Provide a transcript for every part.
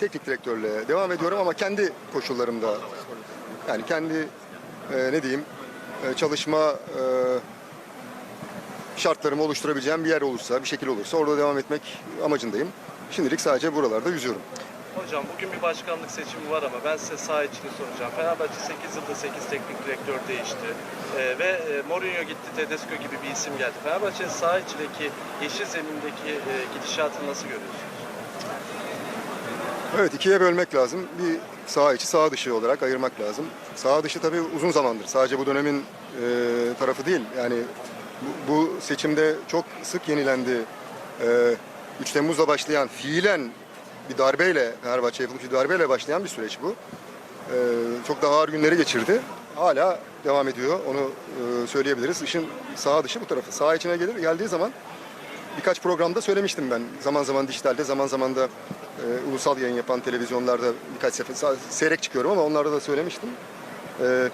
teknik direktörle devam ediyorum ama kendi koşullarımda yani kendi e, ne diyeyim e, çalışma e, şartlarımı oluşturabileceğim bir yer olursa, bir şekil olursa orada devam etmek amacındayım. Şimdilik sadece buralarda yüzüyorum. Hocam bugün bir başkanlık seçimi var ama ben size saha içini soracağım. Fenerbahçe 8 yılda 8 teknik direktör değişti. Ee, ve e, Mourinho gitti, Tedesco gibi bir isim geldi. Fenerbahçe'nin saha içindeki yeşil zemindeki e, gidişatını nasıl görüyorsunuz? Evet ikiye bölmek lazım. Bir sağ içi sağ dışı olarak ayırmak lazım. Sağ dışı tabii uzun zamandır. Sadece bu dönemin e, tarafı değil. Yani bu, bu seçimde çok sık yenilendi. E, 3 Temmuz'da başlayan fiilen bir darbeyle, Fenerbahçe yapılmış bir darbeyle başlayan bir süreç bu. E, çok daha ağır günleri geçirdi. Hala devam ediyor. Onu e, söyleyebiliriz. İşin sağ dışı bu tarafı. Sağ içine gelir geldiği zaman birkaç programda söylemiştim ben. Zaman zaman dijitalde, zaman zaman da e, ulusal yayın yapan televizyonlarda birkaç sefer seyrek çıkıyorum ama onlarda da söylemiştim. E,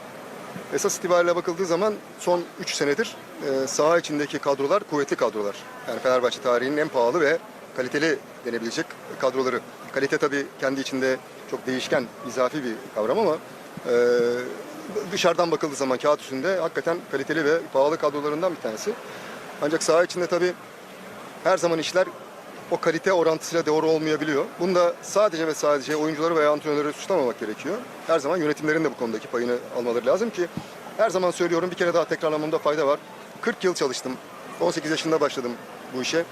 esas itibariyle bakıldığı zaman son 3 senedir e, saha içindeki kadrolar kuvvetli kadrolar. Yani Fenerbahçe tarihinin en pahalı ve kaliteli denebilecek kadroları. Kalite tabii kendi içinde çok değişken, izafi bir kavram ama e, dışarıdan bakıldığı zaman kağıt üstünde hakikaten kaliteli ve pahalı kadrolarından bir tanesi. Ancak saha içinde tabii her zaman işler o kalite orantısıyla doğru olmayabiliyor. Bunda sadece ve sadece oyuncuları veya antrenörleri suçlamamak gerekiyor. Her zaman yönetimlerin de bu konudaki payını almaları lazım ki her zaman söylüyorum bir kere daha tekrarlamamda fayda var. 40 yıl çalıştım. 18 yaşında başladım bu işe.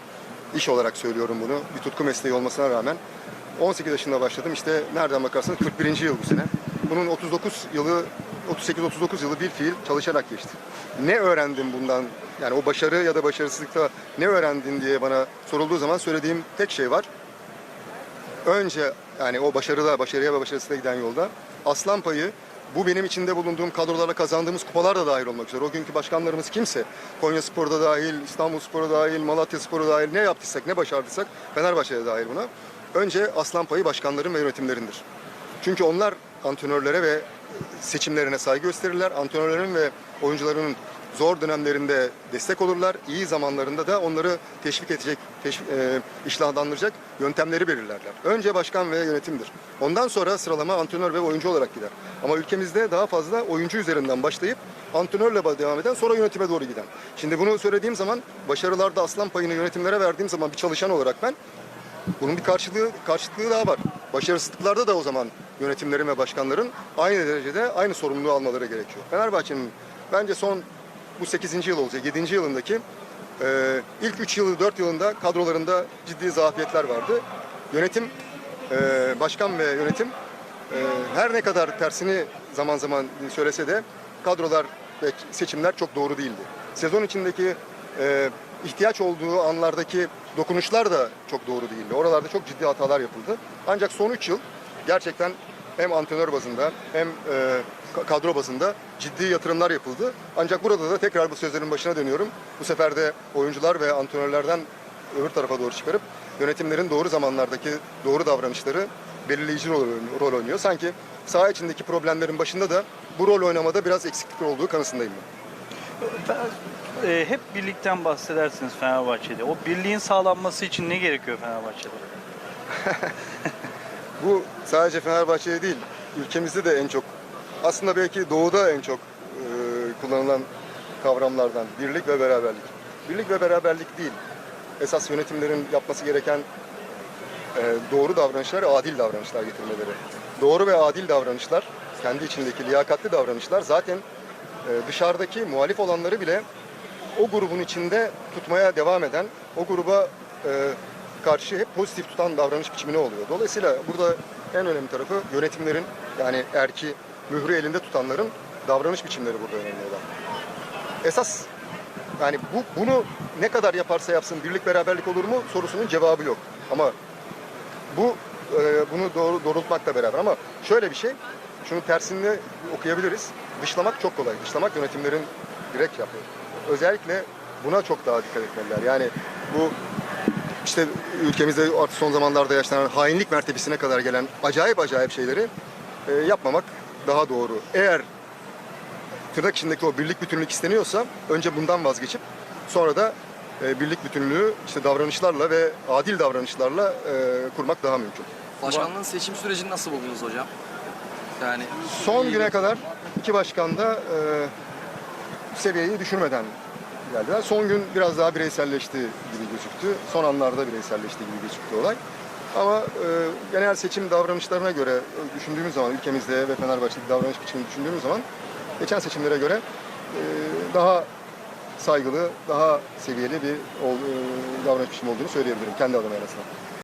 İş olarak söylüyorum bunu. Bir tutku mesleği olmasına rağmen. 18 yaşında başladım. İşte nereden bakarsanız 41. yıl bu sene. Bunun 39 yılı 38-39 yılı bir fiil çalışarak geçti. Ne öğrendim bundan? Yani o başarı ya da başarısızlıkta ne öğrendin diye bana sorulduğu zaman söylediğim tek şey var. Önce yani o başarıda, başarıya ve başarısına giden yolda aslan payı bu benim içinde bulunduğum kadrolarla kazandığımız kupalar da dahil olmak üzere. O günkü başkanlarımız kimse, Konya Spor'da dahil, İstanbul Spor'da dahil, Malatya Spor'da dahil ne yaptıysak, ne başardıysak Fenerbahçe'de dahil buna. Önce aslan payı başkanların ve yönetimlerindir. Çünkü onlar antrenörlere ve seçimlerine saygı gösterirler. Antrenörlerin ve oyuncuların zor dönemlerinde destek olurlar. İyi zamanlarında da onları teşvik edecek, teşvik, e, iştahlandıracak yöntemleri belirlerler. Önce başkan ve yönetimdir. Ondan sonra sıralama antrenör ve oyuncu olarak gider. Ama ülkemizde daha fazla oyuncu üzerinden başlayıp antrenörle devam eden sonra yönetime doğru giden. Şimdi bunu söylediğim zaman başarılarda aslan payını yönetimlere verdiğim zaman bir çalışan olarak ben bunun bir karşılığı karşılığı daha var. Başarısızlıklarda da o zaman yönetimlerin ve başkanların aynı derecede aynı sorumluluğu almaları gerekiyor. Fenerbahçe'nin bence son bu 8. yıl olacak 7. yılındaki e, ilk 3 yılı 4 yılında kadrolarında ciddi zafiyetler vardı. Yönetim, e, başkan ve yönetim e, her ne kadar tersini zaman zaman söylese de kadrolar ve seçimler çok doğru değildi. Sezon içindeki e, ihtiyaç olduğu anlardaki dokunuşlar da çok doğru değildi. Oralarda çok ciddi hatalar yapıldı. Ancak son 3 yıl gerçekten hem antrenör bazında hem e, ka- kadro bazında ciddi yatırımlar yapıldı. Ancak burada da tekrar bu sözlerin başına dönüyorum. Bu sefer de oyuncular ve antrenörlerden öbür tarafa doğru çıkarıp yönetimlerin doğru zamanlardaki doğru davranışları belirleyici rol, rol oynuyor. Sanki saha içindeki problemlerin başında da bu rol oynamada biraz eksiklik olduğu kanısındayım ben. Ben- e, hep birlikten bahsedersiniz Fenerbahçe'de. O birliğin sağlanması için ne gerekiyor Fenerbahçe'de? Bu sadece Fenerbahçe'de değil, ülkemizde de en çok, aslında belki doğuda en çok e, kullanılan kavramlardan birlik ve beraberlik. Birlik ve beraberlik değil. Esas yönetimlerin yapması gereken e, doğru davranışlar, adil davranışlar getirmeleri. Doğru ve adil davranışlar, kendi içindeki liyakatli davranışlar zaten e, dışarıdaki muhalif olanları bile o grubun içinde tutmaya devam eden, o gruba e, karşı hep pozitif tutan davranış biçimine oluyor. Dolayısıyla burada en önemli tarafı yönetimlerin yani erki mührü elinde tutanların davranış biçimleri burada önemli olan. Esas yani bu bunu ne kadar yaparsa yapsın birlik beraberlik olur mu sorusunun cevabı yok. Ama bu e, bunu doğru doğrultmakla beraber ama şöyle bir şey şunu tersinde okuyabiliriz. Dışlamak çok kolay. Dışlamak yönetimlerin direkt yapıyor. Özellikle buna çok daha dikkat etmeliler. Yani bu işte ülkemizde artık son zamanlarda yaşanan hainlik mertebesine kadar gelen acayip acayip şeyleri e, yapmamak daha doğru. Eğer tırnak içindeki o birlik bütünlük isteniyorsa önce bundan vazgeçip sonra da e, birlik bütünlüğü işte davranışlarla ve adil davranışlarla e, kurmak daha mümkün. Başkanlığın seçim sürecini nasıl buldunuz hocam? Yani Son güne kadar iki başkan da e, seviyeyi düşürmeden geldiler. Son gün biraz daha bireyselleşti gibi gözüktü. Son anlarda bireyselleşti gibi gözüktü olay. Ama e, genel seçim davranışlarına göre e, düşündüğümüz zaman ülkemizde ve Fenerbahçe'deki davranış biçimini düşündüğümüz zaman geçen seçimlere göre e, daha saygılı, daha seviyeli bir e, davranış biçimi olduğunu söyleyebilirim kendi adıma en azından.